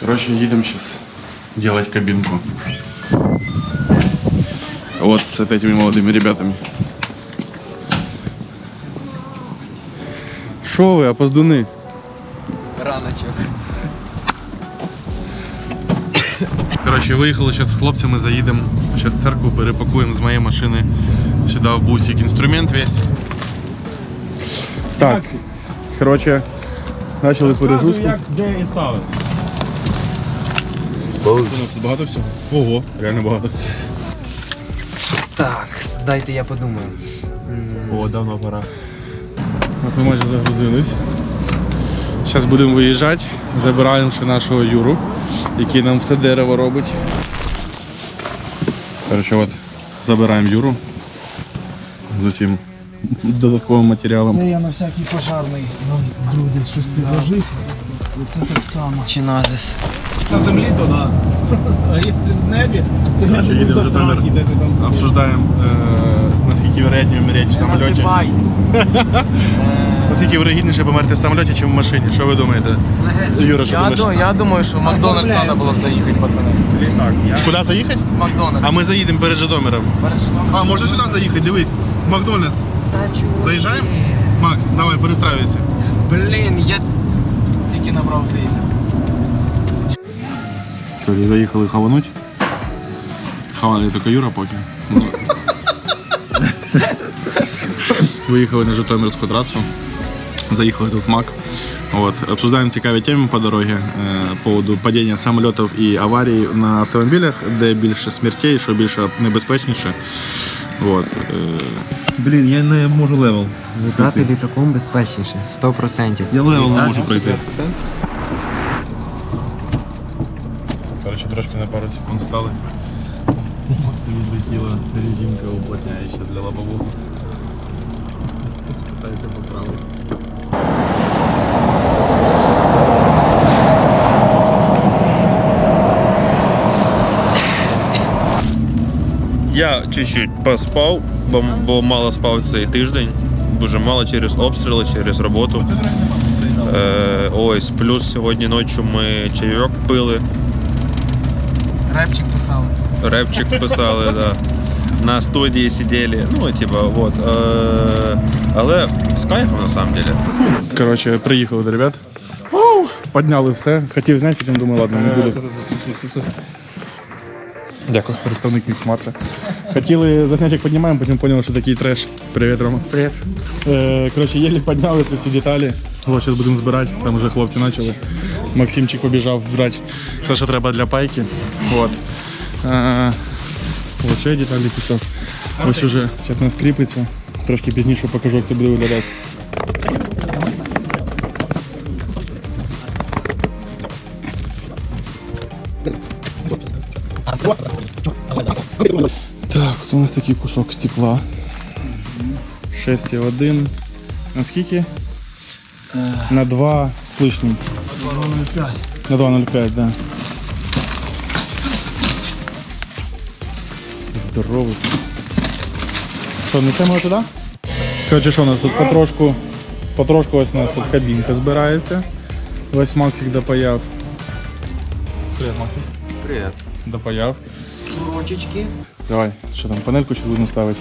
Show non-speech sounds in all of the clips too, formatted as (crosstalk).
Короче, едем сейчас делать кабинку. Вот с этими молодыми ребятами. Шо ви, опоздуни? Раночок. Коротше, виїхали зараз з хлопцями, заїдемо зараз в церкву, перепакуємо з моєї машини сюди в бусик інструмент весь. Так, коротше, почали перегрузку. як де і ставити. Тут багато всього? Ого, реально багато. Так, дайте я подумаю. О, давно пора. От ми майже загрузились. Зараз будемо виїжджати, забираємо ще нашого Юру, який нам все дерево робить. Коротше, от забираємо Юру з усім додатковим матеріалом. Це я на всякий пожарний нам друг щось підложив. Це так само. Чиназис. На землі то да. А якщо в небі, то я їдемо буду в Житомир, де ти там сидиш. обсуждаємо, е, наскільки вероятніше вмереть в самоліті. Насипай. (laughs) Наскільки вирогідніше померти в самоліті, ніж в машині. Що ви думаєте? Юра, що Я, думаєш? ду- я думаю, що в Макдональдс треба було б заїхати, пацани. Куди заїхати? Макдональдс. А ми заїдемо перед Житомиром. А, можна сюди заїхати, дивись. В Макдональдс. Заїжджаємо? Макс, давай, перестраюйся. Блін, я тільки набрав крейсер. Короче, заїхали хавануть. Хавали тільки Юра поки. Ну. Виїхали на Житомирську трасу. Заїхали в МАК. Вот. Обсуждаем цікаві теми по дороге по поводу падіння самольотів і аварій на автомобілях, де більше смертей, що більше небезпечніше. Вот. е, Блін, я не можу левел. Літати літаком безпечніше, 100%. Я левел не можу пройти. Короче, трошки на пару секунд стали. У Макса відлетіла резинка уплотняюча для лобового. Питається поправити. Я чуть-чуть поспав, бо, бо мало спав цей тиждень. Дуже мало через обстріли, через роботу. Е, ось, плюс сьогодні ночі ми чайок пили, Репчик писали. репчик писали, да. на студії сиділи. Ну, типа, вот. Е, але з кайфом на самом деле. Короче, приїхали до ребят. Оу, Подняли все. Хотів зняти, потім думаю, ладно, не буду. Дякую. Представник Міксмарта. Хотіли засняти, як піднімаємо, потім поняли, що такий треш. Привіт, Рома. Привіт. Е, коротше, єлі підняли ці всі деталі. Ось зараз будемо збирати, там вже хлопці почали. Максимчик побіжав брати все, що треба для пайки. От. Е, ось ще деталі писав. Ось уже зараз нас кріпиться. Трошки пізніше покажу, як це буде виглядати. Так, от у нас такий кусок стекла. 6,1. На скільки? На 2 з лишнім. На 2,05, да. Здоровий. Що, несемо туди? Коротше, що у нас тут потрошку, потрошку ось у нас тут кабінка збирається. Ось Максик допаяв. Привіт, Максик. Привіт. Допаяв. Урочечки. Давай, що там, панельку сейчас будемо ставити.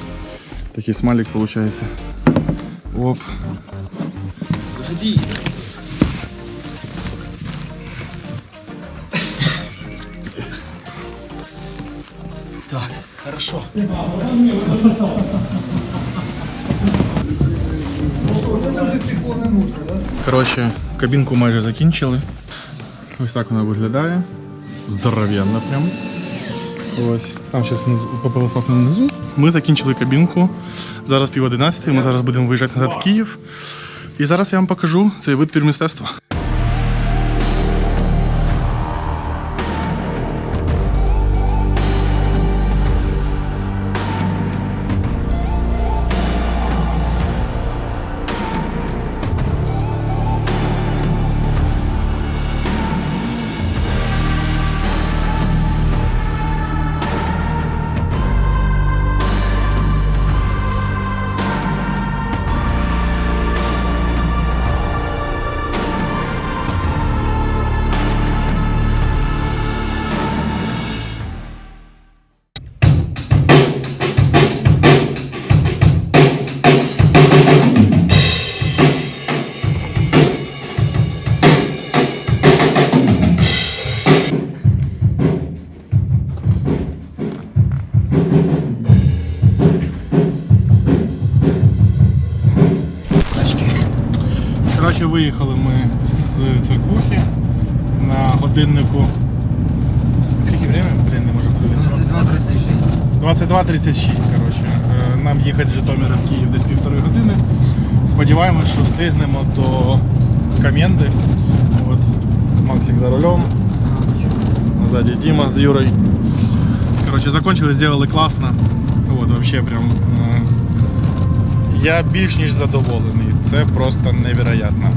Такий смайлик получается. Оп. Так, хорошо. Коротше, кабінку майже закінчили. Ось так вона виглядає. Здоровенна прям. Ось. Там зараз попилосос внизу. Ми закінчили кабінку. Зараз пів одинадцятої. Ми зараз будемо виїжджати назад в Київ. І зараз я вам покажу цей вид мистецтва. Виїхали ми з церквухи на годиннику. Скільки время? Блін, не можу подивитися. 22.36. 22.36, коротше. Е, Нам їхати з Житомира в Київ десь півтори години. Сподіваємось, що встигнемо до Кам'єнди. От Максик за рулем. Сзади Дима с Юрой. Короче, закончили, сделали классно. Вот, вообще прям. Я більш ніж задоволений. Це просто невероятно.